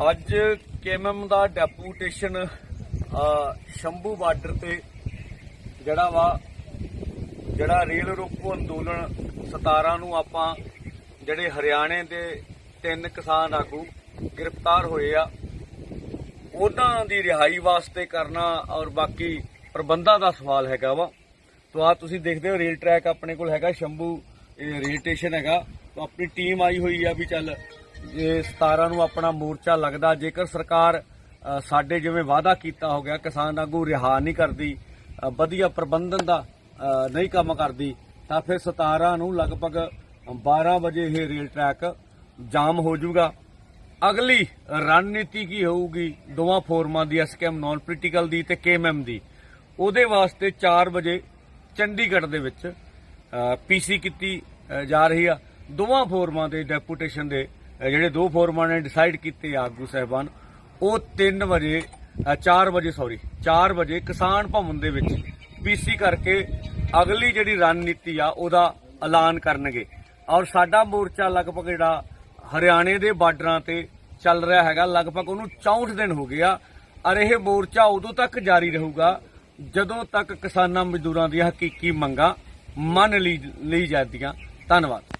ਅੱਜ ਕੇਐਮਐਮ ਦਾ deputation Shambhu border ਤੇ ਜਿਹੜਾ ਵਾ, ਜਿਹੜਾ ਰੇਲ ਰੋਕੋ ਅੰਦੋਲਨ 17 ਨੂੰ ਆਪਾਂ ਜਿਹੜੇ ਹਰਿਆਣੇ ਦੇ ਤਿੰਨ ਕਿਸਾਨ ਆਗੂ ਗ੍ਰਿਫਤਾਰ ਹੋਏ ਆ, ਉਹਨਾਂ ਦੀ ਰਿਹਾਈ ਵਾਸਤੇ ਕਰਨਾ ਔਰ ਬਾਕੀ ਪ੍ਰਬੰਧਾਂ ਦਾ ਸਵਾਲ ਹੈਗਾ ਵਾ। ਤੋ ਆ ਤੁਸੀਂ ਦੇਖਦੇ ਹੋ, ਰੇਲ ਟਰੈਕ ਆਪਣੇ ਕੋਲ ਹੈਗਾ, ਸ਼ੰਭੂ ਰੇਲ ਸਟੇਸ਼ਨ ਹੈਗਾ। ਆਪਣੀ ਟੀਮ ਆਈ ਹੋਈ ਆ ਵੀ ਚੱਲ ਇਹ 17 ਨੂੰ ਆਪਣਾ ਮੋਰਚਾ ਲੱਗਦਾ। ਜੇਕਰ ਸਰਕਾਰ ਸਾਡੇ ਜਿਵੇਂ ਵਾਅਦਾ ਕੀਤਾ ਹੋ ਗਿਆ, ਕਿਸਾਨ ਆਗੂ ਰਿਹਾ ਨਹੀਂ ਕਰਦੀ ਵਧੀਆ ਪ੍ਰਬੰਧਨ ਦਾ ਨਹੀਂ ਕੰਮ ਕਰਦੀ, ਤਾਂ ਫਿਰ 17 ਨੂੰ ਲਗਭਗ 12 ਵਜੇ ਇਹ ਰੇਲ ਟਰੈਕ ਜਾਮ ਹੋ ਜਾਊਗਾ। ਅਗਲੀ ਰਣਨੀਤੀ ਕੀ ਹੋਊਗੀ? ਦੋਵਾਂ ਫੋਰਮਾਂ ਦੀ ਐਸਕੇਐਮ ਨਾਨ ਪੋਲੀਟੀਕਲ ਦੀ ਤੇ ਕੇਐਮਐਮ ਦੀ। ਉਹਦੇ ਵਾਸਤੇ 4 ਵਜੇ ਚੰਡੀਗੜ੍ਹ ਦੇ ਵਿੱਚ ਪੀਸੀ ਕੀਤੀ ਜਾ ਰਹੀ ਆ। ਦੋਵਾਂ ਫੋਰਮਾਂ ਦੇ ਡੈਪੂਟੇਸ਼ਨ ਦੇ ਜਿਹੜੇ ਦੋ ਫੋਰਮਾਂ ਨੇ ਡਿਸਾਈਡ ਕੀਤੇ ਆਗੂ ਸਹਿਬਾਨ, ਉਹ 3 ਵਜੇ 4 ਵਜੇ ਸੌਰੀ 4 ਵਜੇ ਕਿਸਾਨ ਭਵਨ ਦੇ ਵਿੱਚ ਪੀਸੀ ਕਰਕੇ ਅਗਲੀ ਜਿਹੜੀ ਰਣਨੀਤੀ ਆ ਉਹਦਾ ਐਲਾਨ ਕਰਨਗੇ। ਔਰ ਸਾਡਾ ਮੋਰਚਾ ਲਗਭਗ ਜਿਹੜਾ ਹਰਿਆਣੇ ਦੇ ਬਾਰਡਰਾਂ ਤੇ ਚੱਲ ਰਿਹਾ ਹੈਗਾ, ਲਗਭਗ ਉਹਨੂੰ 64 ਦਿਨ ਹੋ ਗਿਆ। ਔਰ ਇਹ ਮੋਰਚਾ ਉਦੋਂ ਤੱਕ ਜਾਰੀ ਰਹੂਗਾ, ਜਦੋਂ ਤੱਕ ਕਿਸਾਨਾਂ ਮਜ਼ਦੂਰਾਂ ਦੀਆਂ ਹਕੀਕੀ ਮੰਗਾਂ ਮੰਨ ਲਈ ਲਈ ਜਾਂਦੀਆਂ। ਧੰਨਵਾਦ।